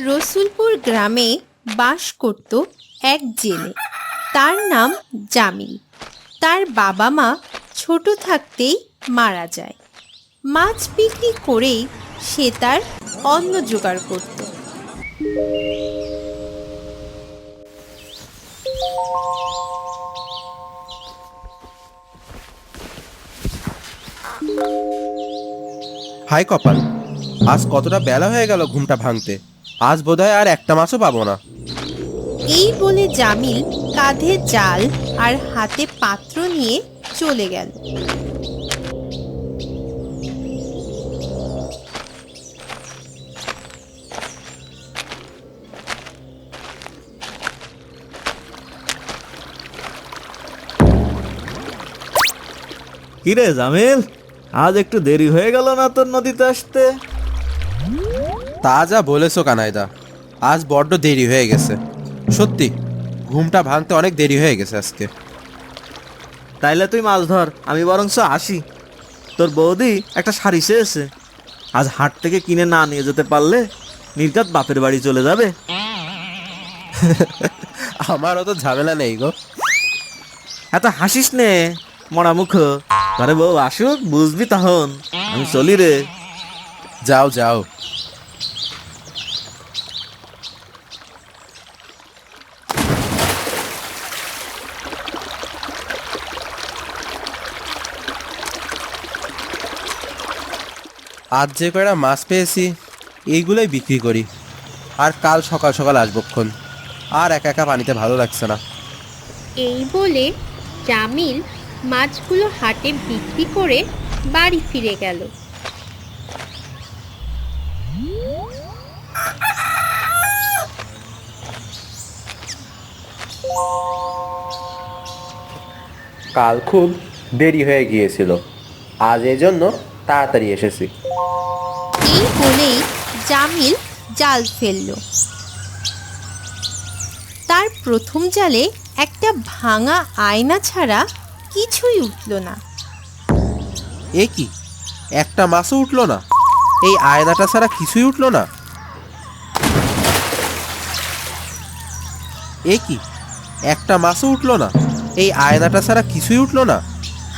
রসুলপুর গ্রামে বাস করত এক জেলে। তার নাম জামিল। তার বাবা মা ছোট থাকতেই মারা যায়। মাছ বিক্রি করেই সে তার অন্ন জোগাড় করত। হাই কপাল। আজ কতটা বেলা হয়ে গেল ঘুমটা ভাঙতে। আজ বোধহয় আর একটা মাছও পাবো না। এই বলে জামিল কাঁধে জাল আর হাতে পাত্র নিয়ে চলে গেল। কিরে জামিল? আজ একটু দেরি হয়ে গেল না তোর নদীতে আসতে? তা যা বলেছ কানাইদা আজ বড্ড দেরি হয়ে গেছে। সত্যি ঘুমটা ভাঙতে অনেক দেরি হয়ে গেছে আজকে। তাইলে তুই মাছ ধর আমি বরংস আসি। তোর বৌদি একটা শাড়ি চেয়েছে। আজ হাট থেকে কিনে না নিয়ে যেতে পারলে নির্গাত বাপের বাড়ি চলে যাবে। আমার অত ঝামেলা নেই গো। এত হাসিস নে মরা মুখ ঘরে বউ আসুক বুঝবি তখন। আমি চলি রে। যাও যাও। আজ যে কয়টা মাছ পেয়েছি এইগুলোই বিক্রি করি। আর কাল সকাল সকাল আসবক্ষণ আর একা একা পানিতে ভালো লাগছে না। এই বলে জামিল মাছগুলো হাটে বিক্রি করে বাড়ি ফিরে গেল। কাল খুব দেরি হয়ে গিয়েছিল। আজ এই জন্য তাড়াতাড়ি এসেছি। এই বলেই জামিল জাল ফেলল। তার প্রথম জালে একটা ভাঙা আয়না ছাড়া কিছুই উঠল না। এ কি? একটা মাছও উঠল না। এই আয়নাটা ছাড়া কিছুই উঠল না। এ কি? একটা মাছও উঠল না। এই আয়নাটা ছাড়া কিছুই উঠল না।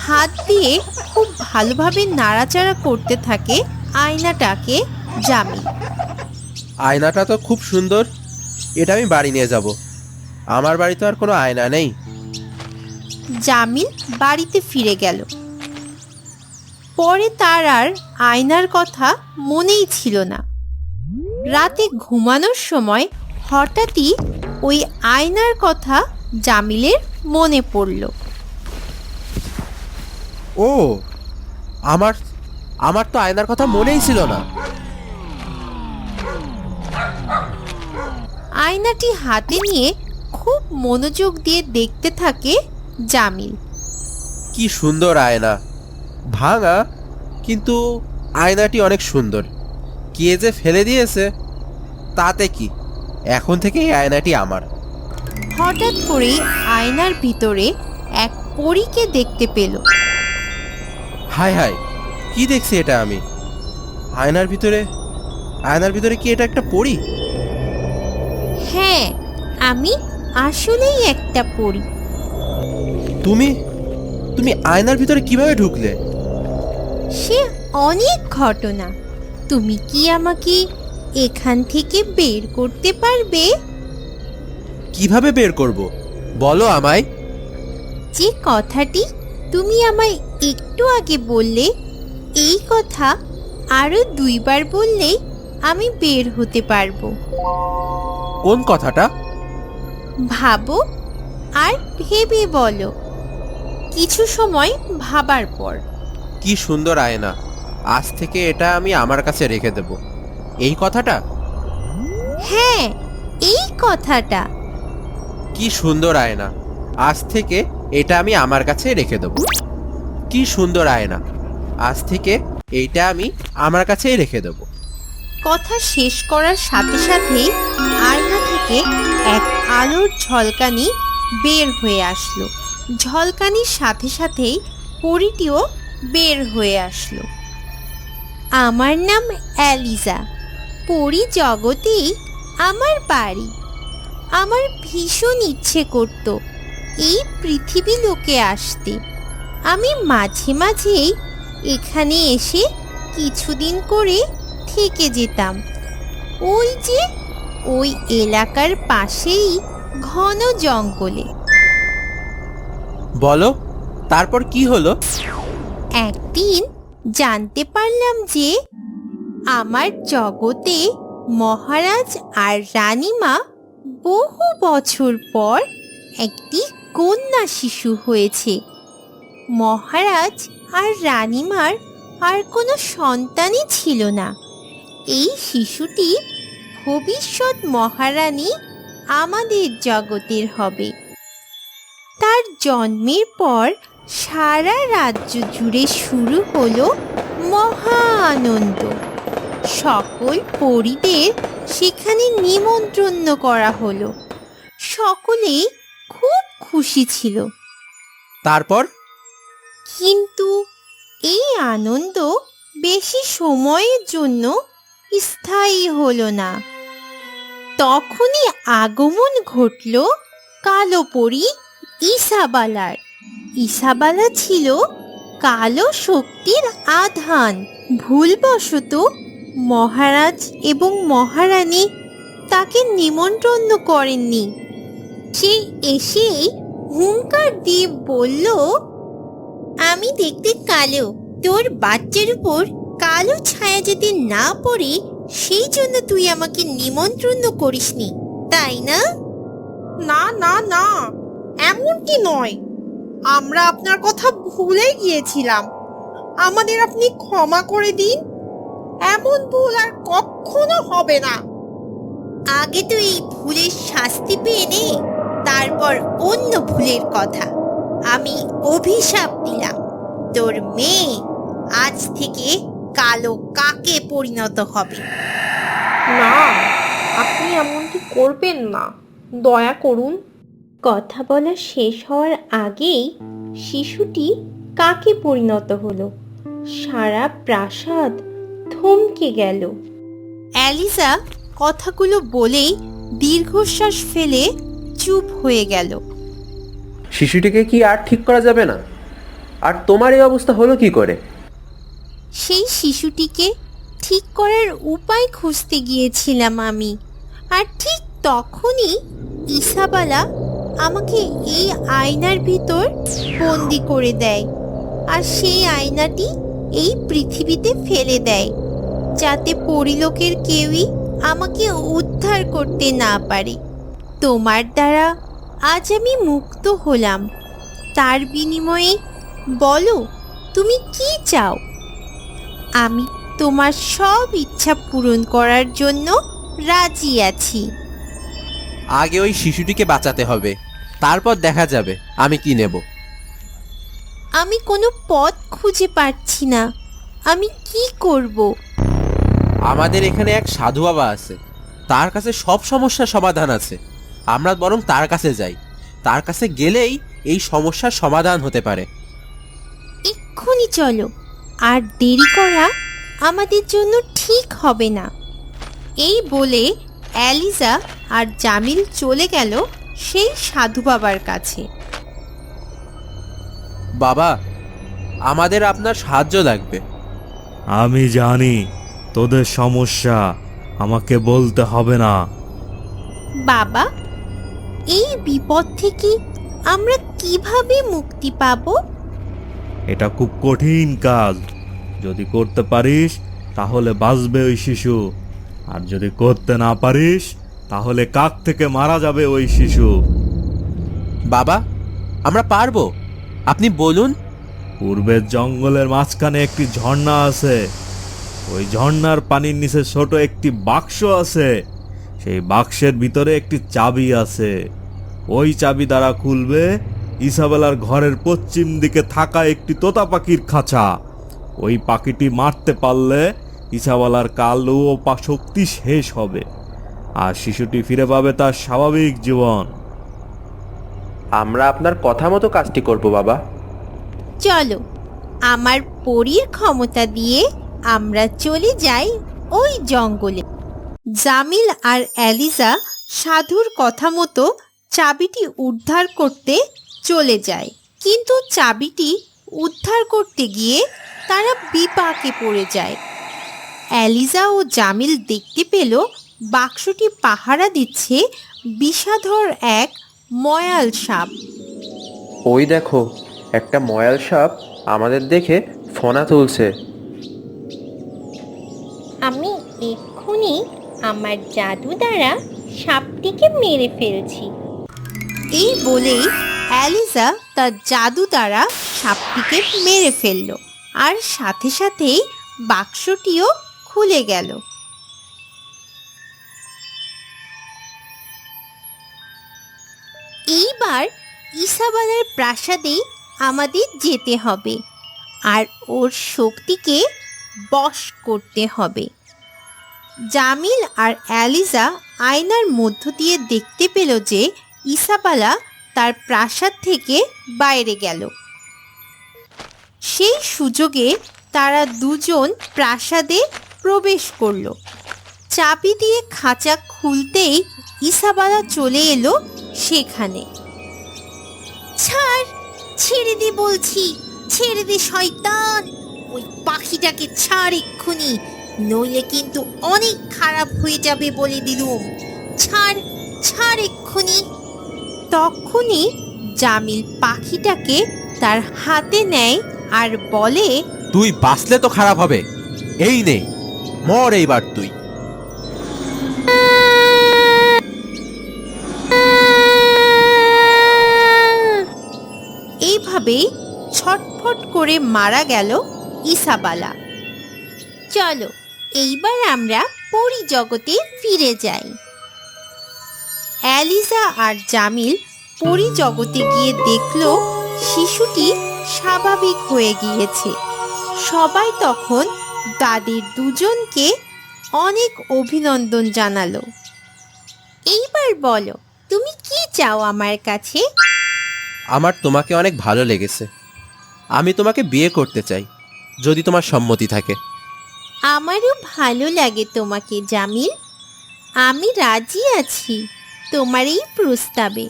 হাত দিয়ে খুব ভালোভাবে নাড়াচাড়া করতে থাকে আয়নাটাকে জামি। আয়নাটা তো খুব সুন্দর। এটা আমি বাড়ি নিয়ে যাব। আমার বাড়িতে আর কোনো আয়না নেই। জামিল বাড়িতে ফিরে গেল। পরে তার আর আয়নার কথা মনেই ছিল না। রাতে ঘুমানোর সময় হঠাৎই ওই আয়নার কথা জামিলের মনে পড়ল। ও আমার আমার তো আয়নার কথা মনেই ছিল না। আয়নাটি হাতে নিয়ে খুব মনোযোগ দিয়ে দেখতে থাকে জামিল। কি সুন্দর আয়না। ভাঙা কিন্তু আয়নাটি অনেক সুন্দর। কে যে ফেলে দিয়েছে তাতে কি? এখন থেকে এই আয়নাটি আমার। হঠাৎ করে আয়নার ভিতরে এক পরীকে দেখতে পেল। হাই হাই কি দেখছি এটা আমি? আয়নার ভিতরে আয়নার ভিতরে কি এটা একটা পরি? হ্যাঁ আমি আসলেই একটা পরী। তুমি? তুমি আয়নার ভিতরে কীভাবে ঢুকলে? সে অনেক ঘটনা। তুমি কি আমাকে এখান থেকে বের করতে পারবে? কীভাবে বের করব? বলো আমায়। যে কথাটি তুমি আমায় একটু আগে বললে এই কথা আরও দুইবার বললেই আমি বের হতে পারব। কোন কথাটা? ভাবো আর ভেবে বলো। কিছু সময় ভাবার পর। কি সুন্দর আয়না। আজ থেকে এটা আমি আমার কাছে রেখে দেব। এই কথাটা? হ্যাঁ এই কথাটা। কি সুন্দর আয়না। আজ থেকে এটা আমি আমার কাছে রেখে দেব। কি সুন্দর আয়না। আজ থেকে এইটা আমি আমার কাছেই রেখে দেব। কথা শেষ করার সাথে সাথেই আয়না থেকে এক আলোর ঝলকানি বের হয়ে আসলো। ঝলকানির সাথে সাথেই পরিটিও বের হয়ে আসলো। আমার নাম অ্যালিজা। পরি জগতেই আমার বাড়ি। আমার ভীষণ ইচ্ছে করত এই পৃথিবী লোকে আসতে। আমি মাঝে মাঝেই এখানে এসে কিছুদিন করে থেকে যেতাম। ওই যে ওই এলাকার পাশেই ঘন জঙ্গলে। বলো, তারপর কি হলো? একদিন জানতে পারলাম যে আমার জগতে মহারাজ আর রানীমা বহু বছর পর একটি কন্যা শিশু হয়েছে। মহারাজ আর রানীমার আর কোনো সন্তানই ছিল না। এই শিশুটি ভবিষ্যৎ মহারানী আমাদের জগতের হবে। তার জন্মের পর সারা রাজ্য জুড়ে শুরু হলো মহা আনন্দ সকল পরিদের সেখানে নিমন্ত্রণ করা হলো। সকলেই খুব খুশি ছিল। তারপর? কিন্তু এই আনন্দ বেশি সময়ের জন্য স্থায়ী হলো না। তখনই আগমন ঘটল কালো পরি ইসাবালার ইসাবালা ছিল কালো শক্তির আধান, ভুলবশত মহারাজ এবং মহারানী তাকে নিমন্ত্রণ করেননি। সে এসেই হুঙ্কার দিয়ে বলল, আমি দেখতে কালো। তোর বাচ্চার উপর কালো ছায়া যদি না পড়ে, সেই জন্য তুই আমাকে নিমন্ত্রণ করিসনি, তাই না? না না না। এমনটি নয়। আমরা আপনার কথা ভুলে গিয়েছিলাম। আমাদের আপনি ক্ষমা করে দিন। এমন ভুল আর কখনো হবে না। আগে তো এই ভুলের শাস্তি পেয়ে নে, তারপর অন্য ভুলের কথা। আমি অভিশাপ দিলাম। তোর মেয়ে আজ থেকে কালো কাকে পরিণত হবে? না, আপনি এমনটি করবেন না। দয়া করুন। কথা বলা শেষ হওয়ার আগেই শিশুটি কাকে পরিণত হলো? সারা প্রাসাদ থমকে গেল। অ্যালিসা কথাগুলো বলেই দীর্ঘশ্বাস ফেলে চুপ হয়ে গেল। শিশুটিকে কি আর ঠিক করা যাবে না? আর তোমার এই অবস্থা হলো কি করে? সেই শিশুটিকে ঠিক করার উপায় খুঁজতে গিয়েছিলাম আমি। আর ঠিক তখনই ইসাবালা আমাকে এই আয়নার ভিতর বন্দি করে দেয়। আর সেই আয়নাটি এই পৃথিবীতে ফেলে দেয়, যাতে পরিলোকের কেউই আমাকে উদ্ধার করতে না পারে। তোমার দ্বারা আজ আমি মুক্ত হলাম। তার বিনিময়ে বলো, তুমি কি চাও? আমি তোমার সব ইচ্ছা পূরণ করার জন্য রাজি আছি। আগে ওই শিশুটিকে বাঁচাতে হবে। তারপর দেখা যাবে আমি কি নেব। আমি কোনো পথ খুঁজে পাচ্ছি না। আমি কি করব? আমাদের এখানে এক সাধু বাবা আছে। তার কাছে সব সমস্যার সমাধান আছে। আমরা বরং তার কাছে যাই। তার কাছে গেলেই এই সমস্যার সমাধান হতে পারে। এক্ষুনি চলো। আর দেরি করা আমাদের জন্য ঠিক হবে না। এই বলে অ্যালিজা আর জামিল চলে গেল সেই সাধু বাবার কাছে। বাবা আমাদের আপনার সাহায্য লাগবে। আমি জানি তোদের সমস্যা আমাকে বলতে হবে না। বাবা এই বিপদ থেকে আমরা কীভাবে মুক্তি পাব? এটা খুব কঠিন কাজ। যদি করতে পারিস তাহলে বাঁচবে ওই শিশু। আর যদি করতে না পারিস তাহলে কাক থেকে মারা যাবে ওই শিশু? বাবা আমরা পারব। আপনি বলুন। পূর্বের জঙ্গলের মাঝখানে একটি ঝর্ণা আছে। ওই ঝর্ণার পানির নিচে ছোট একটি বাক্স আছে। সেই বাক্সের ভিতরে একটি চাবি আছে। ওই চাবি দ্বারা খুলবে ইসাবেলার ঘরের পশ্চিম দিকে থাকা একটি তোতা পাখির খাঁচা। ওই পাখিটি মারতে পারলে ইসাবেলার কালো ও পা শক্তি শেষ হবে। আর শিশুটি ফিরে পাবে তার স্বাভাবিক জীবন। আমরা আপনার কথা মতো কাজটি করব বাবা। চলো আমার পরীর ক্ষমতা দিয়ে আমরা চলে যাই ওই জঙ্গলে। জামিল আর অ্যালিজা সাধুর কথা মতো চাবিটি উদ্ধার করতে চলে যায়। কিন্তু চাবিটি উদ্ধার করতে গিয়ে তারা বিপাকে পড়ে যায়। অ্যালিজা ও জামিল দেখতে পেল বাক্সটি পাহারা দিচ্ছে বিষাধর এক ময়াল সাপ। ওই দেখো একটা ময়াল সাপ আমাদের দেখে ফোনা তুলছে। আমি এক্ষুনি আমার জাদু দ্বারা সাপটিকে মেরে ফেলছি। এই বলেই অ্যালিজা তার জাদু দ্বারা সাপটিকে মেরে ফেলল। আর সাথে সাথেই বাক্সটিও খুলে গেল। এইবার ইসাবালার প্রাসাদে আমাদের যেতে হবে আর ওর শক্তিকে বশ করতে হবে। জামিল আর অ্যালিজা আয়নার মধ্য দিয়ে দেখতে পেল যে ইসাবালা তার প্রাসাদ থেকে বাইরে গেল। সেই সুযোগে তারা দুজন প্রাসাদে প্রবেশ করল। চাবি দিয়ে খাঁচা খুলতেই ইসাবালা চলে এলো সেখানে। ছাড়, ছেড়ে দে বলছি, ছেড়ে দে শয়তান। ওই পাখিটাকে ছাড় এক্ষুনি, নইলে কিন্তু অনেক খারাপ হয়ে যাবে বলে দিলুম। ছাড় ছাড় এক্ষুনি। তখনই জামিল পাখিটাকে তার হাতে নেয় আর বলে, তুই বাঁচলে তো খারাপ হবে। এই নে, মর এইবার তুই। এইভাবেই ছটফট করে মারা গেল ইসাবালা। চলো, এইবার আমরা পরিজগতে ফিরে যাই। অ্যালিজা আর জামিল পরিজগতে গিয়ে দেখল শিশুটি স্বাভাবিক হয়ে গিয়েছে। সবাই তখন তাদের দুজনকে অনেক অভিনন্দন জানালো। এইবার বলো, তুমি কি চাও আমার কাছে? আমার তোমাকে অনেক ভালো লেগেছে। আমি তোমাকে বিয়ে করতে চাই, যদি তোমার সম্মতি থাকে। আমারও ভালো লাগে তোমাকে, জামিল। আমি রাজি আছি তোমার এই প্রস্তাবে।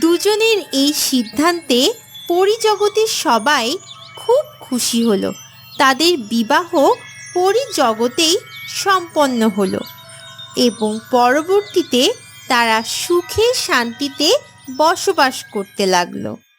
দুজনের এই সিদ্ধান্তে পরিজগতের সবাই খুব খুশি হলো। তাদের বিবাহ পরিজগতেই সম্পন্ন হলো এবং পরবর্তীতে তারা সুখে শান্তিতে বসবাস করতে লাগল।